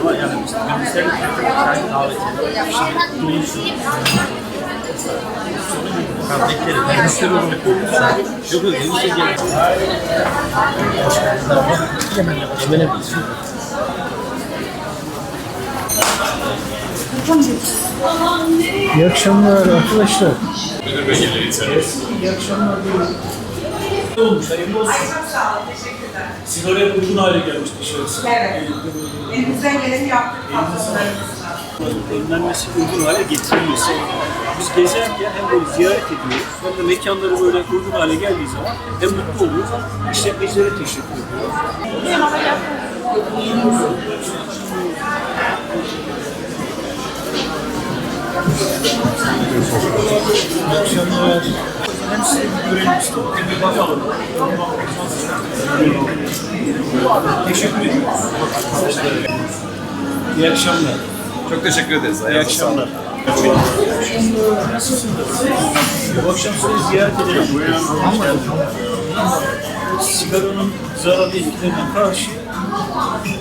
Ama yani işte gönüllülerin çay davet Beklerim. Ben isterim onu. Yok yok. Enişte gel. Yemen'e İyi akşamlar arkadaşlar. Müdür Bey gelir içeriz. İyi akşamlar. Ne olmuş? Hayırlı olsun. Çok sağ olun, teşekkürler. Sigaraya uygun hale gelmiş dışarısı. Evet. Elimizden geleni yaptık patronlarımızla. önlenmesi, uygun hale getirilmesi. Biz gezerken hem böyle ziyaret ediyoruz, hem de mekanları böyle uygun hale geldiği zaman hem mutlu oluyoruz, hem işletmecilere teşekkür ediyoruz. İyi akşamlar. Hem size bir görelim istedim, hem bir bakalım. Teşekkür ediyoruz. İyi akşamlar. Çok teşekkür ederiz. İyi akşamlar. Bu akşam sizi ziyaret edelim. Sigaranın zararlı etkilerine karşı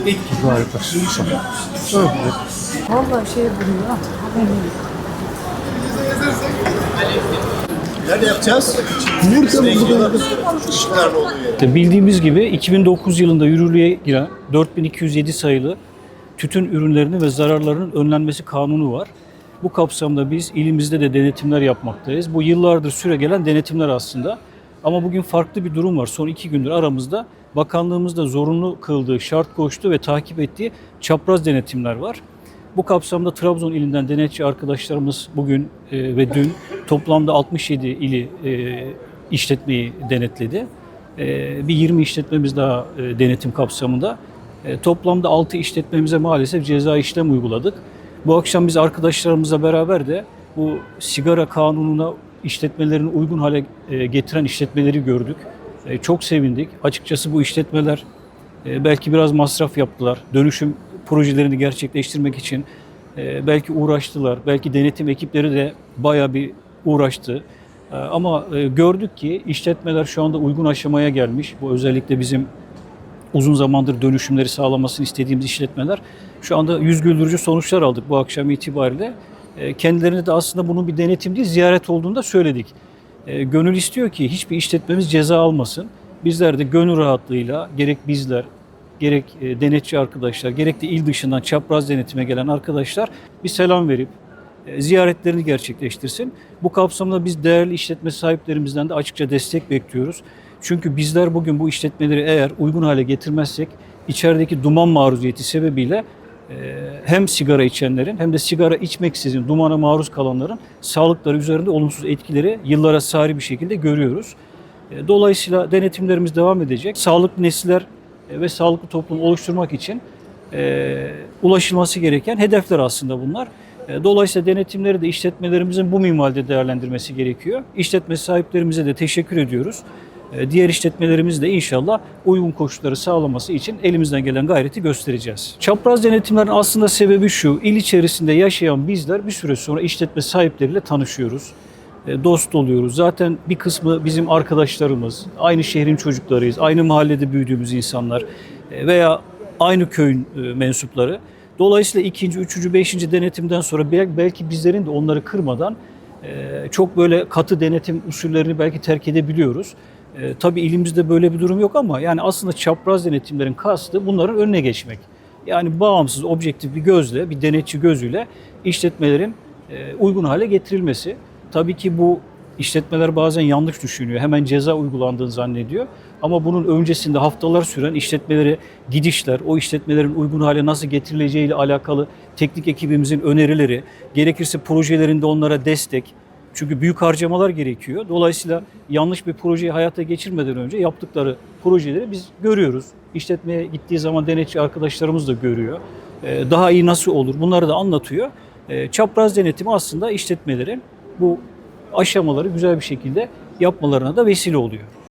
etkili. Harika. Vallahi şey buluyor. Nerede yapacağız? Burada. İşte Bildiğimiz gibi 2009 yılında yürürlüğe giren 4207 sayılı tütün ürünlerinin ve zararlarının önlenmesi kanunu var. Bu kapsamda biz ilimizde de denetimler yapmaktayız. Bu yıllardır süre gelen denetimler aslında. Ama bugün farklı bir durum var. Son iki gündür aramızda bakanlığımızda zorunlu kıldığı, şart koştu ve takip ettiği çapraz denetimler var. Bu kapsamda Trabzon ilinden denetçi arkadaşlarımız bugün e, ve dün toplamda 67 ili e, işletmeyi denetledi. E, bir 20 işletmemiz daha e, denetim kapsamında. E, toplamda 6 işletmemize maalesef ceza işlem uyguladık. Bu akşam biz arkadaşlarımızla beraber de bu sigara kanununa işletmelerini uygun hale e, getiren işletmeleri gördük. E, çok sevindik. Açıkçası bu işletmeler e, belki biraz masraf yaptılar. Dönüşüm projelerini gerçekleştirmek için e, belki uğraştılar. Belki denetim ekipleri de bayağı bir uğraştı. E, Ama e, gördük ki işletmeler şu anda uygun aşamaya gelmiş. Bu özellikle bizim uzun zamandır dönüşümleri sağlamasını istediğimiz işletmeler şu anda yüz güldürücü sonuçlar aldık bu akşam itibariyle. Kendilerine de aslında bunun bir denetim değil ziyaret olduğunu da söyledik. Gönül istiyor ki hiçbir işletmemiz ceza almasın. Bizler de gönül rahatlığıyla gerek bizler gerek e, denetçi arkadaşlar gerek de il dışından çapraz denetime gelen arkadaşlar bir selam verip e, ziyaretlerini gerçekleştirsin. Bu kapsamda biz değerli işletme sahiplerimizden de açıkça destek bekliyoruz. Çünkü bizler bugün bu işletmeleri eğer uygun hale getirmezsek içerideki duman maruziyeti sebebiyle e, hem sigara içenlerin hem de sigara içmeksizin dumana maruz kalanların sağlıkları üzerinde olumsuz etkileri yıllara sari bir şekilde görüyoruz. Dolayısıyla denetimlerimiz devam edecek. Sağlıklı nesiller ve sağlıklı toplum oluşturmak için e, ulaşılması gereken hedefler aslında bunlar. E, Dolayısıyla denetimleri de işletmelerimizin bu minvalde değerlendirmesi gerekiyor. İşletme sahiplerimize de teşekkür ediyoruz. E, Diğer işletmelerimiz de inşallah uygun koşulları sağlaması için elimizden gelen gayreti göstereceğiz. Çapraz denetimlerin aslında sebebi şu, il içerisinde yaşayan bizler bir süre sonra işletme sahipleriyle tanışıyoruz e, dost oluyoruz. Zaten bir kısmı bizim arkadaşlarımız, aynı şehrin çocuklarıyız, aynı mahallede büyüdüğümüz insanlar e, veya aynı köyün e, mensupları. Dolayısıyla ikinci, üçüncü, beşinci denetimden sonra bel- belki bizlerin de onları kırmadan e, çok böyle katı denetim usullerini belki terk edebiliyoruz. E, Tabii ilimizde böyle bir durum yok ama yani aslında çapraz denetimlerin kastı bunların önüne geçmek. Yani bağımsız, objektif bir gözle, bir denetçi gözüyle işletmelerin e, uygun hale getirilmesi. Tabii ki bu işletmeler bazen yanlış düşünüyor. Hemen ceza uygulandığını zannediyor. Ama bunun öncesinde haftalar süren işletmeleri gidişler, o işletmelerin uygun hale nasıl getirileceği ile alakalı teknik ekibimizin önerileri, gerekirse projelerinde onlara destek. Çünkü büyük harcamalar gerekiyor. Dolayısıyla yanlış bir projeyi hayata geçirmeden önce yaptıkları projeleri biz görüyoruz. İşletmeye gittiği zaman denetçi arkadaşlarımız da görüyor. Ee, Daha iyi nasıl olur bunları da anlatıyor. Ee, Çapraz denetimi aslında işletmelerin bu aşamaları güzel bir şekilde yapmalarına da vesile oluyor.